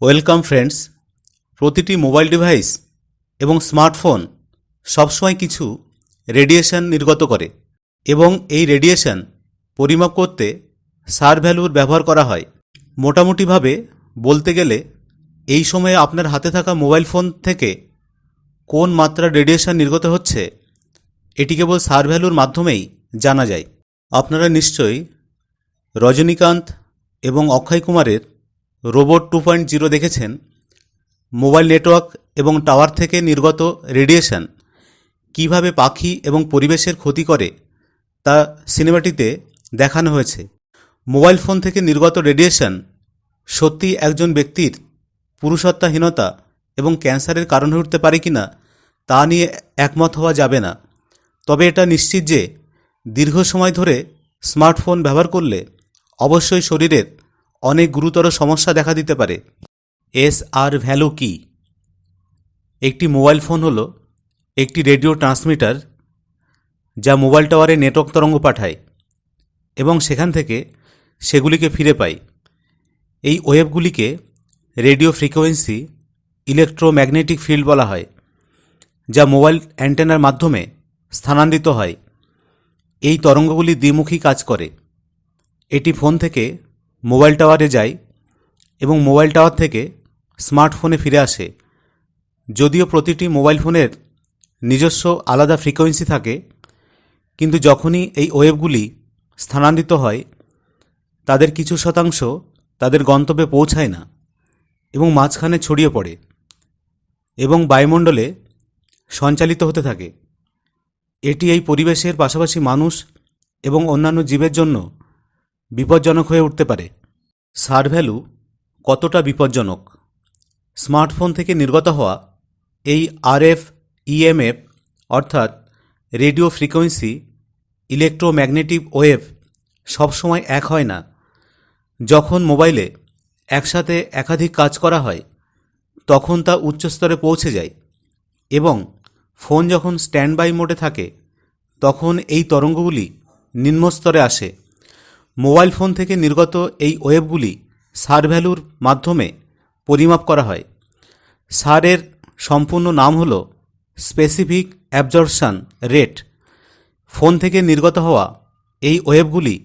Welcome friends প্রতিটি mobile device এবং smartphone সবসময় কিছু রেডিয়েশন নির্গত করে এবং এই রেডিয়েশন পরিমাপ করতে সার ভ্যালুর ব্যবহার করা হয়। মোটামুটিভাবে বলতে গেলে, এই সময়ে আপনার হাতে থাকা মোবাইল ফোন থেকে কোন মাত্রার রেডিয়েশন নির্গত হচ্ছে, এটি কেবল সার ভ্যালুর মাধ্যমেই জানা যায়। আপনারা নিশ্চয়ই রজনীকান্ত এবং অক্ষয় কুমারের রোবট টু পয়েন্ট জিরো দেখেছেন, মোবাইল নেটওয়ার্ক এবং টাওয়ার থেকে নির্গত রেডিয়েশন, কীভাবে পাখি এবং পরিবেশের ক্ষতি করে তা সিনেমাটিতে দেখানো হয়েছে। মোবাইল ফোন থেকে নির্গত রেডিয়েশন সত্যি একজন ব্যক্তির পুরুষত্বাহীনতা এবং ক্যান্সারের কারণ হয়ে উঠতে পারে কিনা তা নিয়ে একমত হওয়া যাবে না। তবে এটা নিশ্চিত যে দীর্ঘ সময় ধরে স্মার্টফোন ব্যবহার করলে অবশ্যই শরীরের অনেক গুরুতর সমস্যা দেখা দিতে পারে। এস আর ভ্যালু কি? একটি মোবাইল ফোন হলো একটি রেডিও ট্রান্সমিটার যা মোবাইল টাওয়ারে নেটওয়ার্ক তরঙ্গ পাঠায় এবং সেখান থেকে সেগুলিকে ফিরে পাই এই ওয়েভগুলিকে রেডিও ফ্রিকোয়েন্সি ইলেকট্রোম্যাগনেটিক ফিল্ড বলা হয়, যা মোবাইল অ্যান্টেনার মাধ্যমে স্থানান্তরিত হয়। এই তরঙ্গগুলি দ্বিমুখী কাজ করে। এটি ফোন থেকে মোবাইল টাওয়ারে যায় এবং মোবাইল টাওয়ার থেকে স্মার্টফোনে ফিরে আসে। যদিও প্রতিটি মোবাইল ফোনের নিজস্ব আলাদা ফ্রিকোয়েন্সি থাকে, কিন্তু যখনই এই ওয়েবগুলি স্থানান্তরিত হয়, তাদের কিছু শতাংশ তাদের গন্তব্যে পৌঁছায় না এবং মাঝখানে ছড়িয়ে পড়ে এবং বায়ুমণ্ডলে সঞ্চালিত হতে থাকে। এটি এই পরিবেশের পাশাপাশি মানুষ এবং অন্যান্য জীবের জন্য বিপজ্জনক হয়ে উঠতে পারে। সার ভ্যালু কতটা বিপজ্জনক? স্মার্টফোন থেকে নির্গত হওয়া এই আরএফ, ইএমএফ, অর্থাৎ রেডিও ফ্রিকোয়েন্সি, ইলেকট্রোম্যাগনেটিক ওয়েভ সবসময় এক হয় না। যখন মোবাইলে একসাথে একাধিক কাজ করা হয়, তখন তা উচ্চস্তরে পৌঁছে যায় এবং ফোন যখন স্ট্যান্ড বাই মোডে থাকে, তখন এই তরঙ্গগুলি নিম্নস্তরে আসে। মোবাইল ফোন থেকে নির্গত এই ওয়েভগুলি সার ভ্যালুর মাধ্যমে পরিমাপ করা হয়। সারের সম্পূর্ণ নাম হল স্পেসিফিক অ্যাবজর্পশন রেট ফোন থেকে নির্গত হওয়া এই ওয়েভগুলি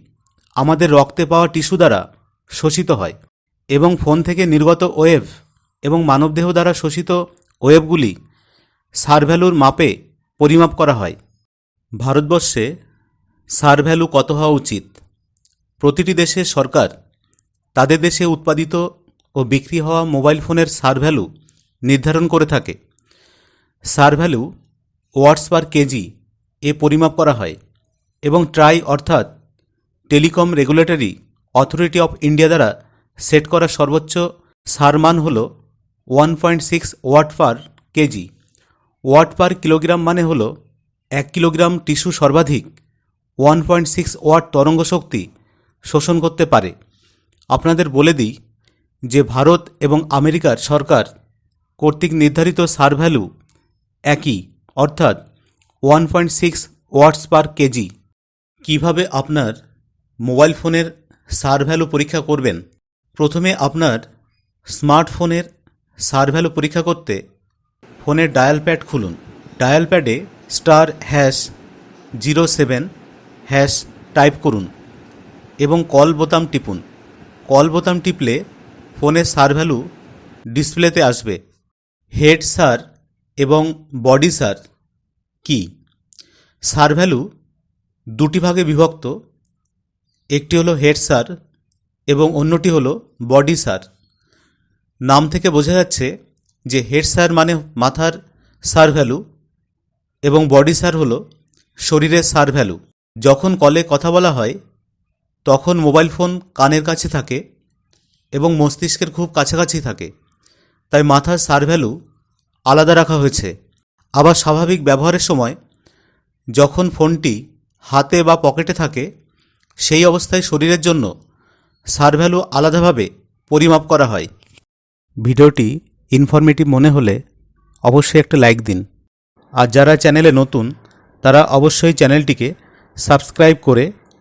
আমাদের রক্তে পাওয়া টিস্যু দ্বারা শোষিত হয় এবং ফোন থেকে নির্গত ওয়েভ এবং মানবদেহ দ্বারা শোষিত ওয়েভগুলি সার ভ্যালুর মাপে পরিমাপ করা হয়। ভারতবর্ষে সার ভ্যালু কত হওয়া উচিত? প্রতিটি দেশের সরকার, তাদের দেশে উৎপাদিত ও বিক্রি হওয়া মোবাইল ফোনের সার ভ্যালু নির্ধারণ করে থাকে। সার ভ্যালু ওয়াটস পার কেজি এ পরিমাপ করা হয় এবং ট্রাই অর্থাৎ telecom regulatory authority of India দ্বারা সেট করা সর্বোচ্চ সার মান হল one point six watt per KG. Watt per kilogram মানে হল এক কিলোগ্রাম টিস্যু সর্বাধিক ওয়ান পয়েন্ট সিক্স ওয়াট তরঙ্গ শক্তি শোষণ করতে পারে। আপনাদের বলে দিই যে ভারত এবং আমেরিকার সরকার কর্তৃক নির্ধারিত সার ভ্যালু একই, অর্থাৎ one point six watts per KG. কীভাবে আপনার মোবাইল ফোনের সার ভ্যালু পরীক্ষা করবেন? প্রথমে আপনার স্মার্টফোনের সার ভ্যালু পরীক্ষা করতে ফোনের ডায়াল প্যাড খুলুন। ডায়াল প্যাডে star hash zero seven hash type করুন। এবং কল বোতাম টিপুন। কল বোতাম টিপলে ফোনের সার ভ্যালু ডিসপ্লেতে আসবে। হেড সার এবং বডি সার কি? সার ভ্যালু দুটি ভাগে বিভক্ত। একটি হলো হেড সার এবং অন্যটি হলো বডি সার। নাম থেকে বোঝা যাচ্ছে যে হেড সার মানে মাথার সার ভ্যালু এবং বডি সার হলো শরীরের সার ভ্যালু। যখন কলে কথা বলা হয় তখন মোবাইল ফোন কানের কাছে থাকে এবং মস্তিষ্কের খুব কাছাকাছি থাকে। তাই মাথার সার ভ্যালু আলাদা রাখা হয়েছে। আবার স্বাভাবিক ব্যবহারের সময় যখন ফোনটি হাতে বা পকেটে থাকে, সেই অবস্থায় শরীরের জন্য সার ভ্যালু আলাদাভাবে পরিমাপ করা হয়। ভিডিওটি ইনফরমেটিভ মনে হলে অবশ্যই একটা লাইক দিন। আর যারা চ্যানেলে নতুন, তারা অবশ্যই চ্যানেলটিকে সাবস্ক্রাইব করে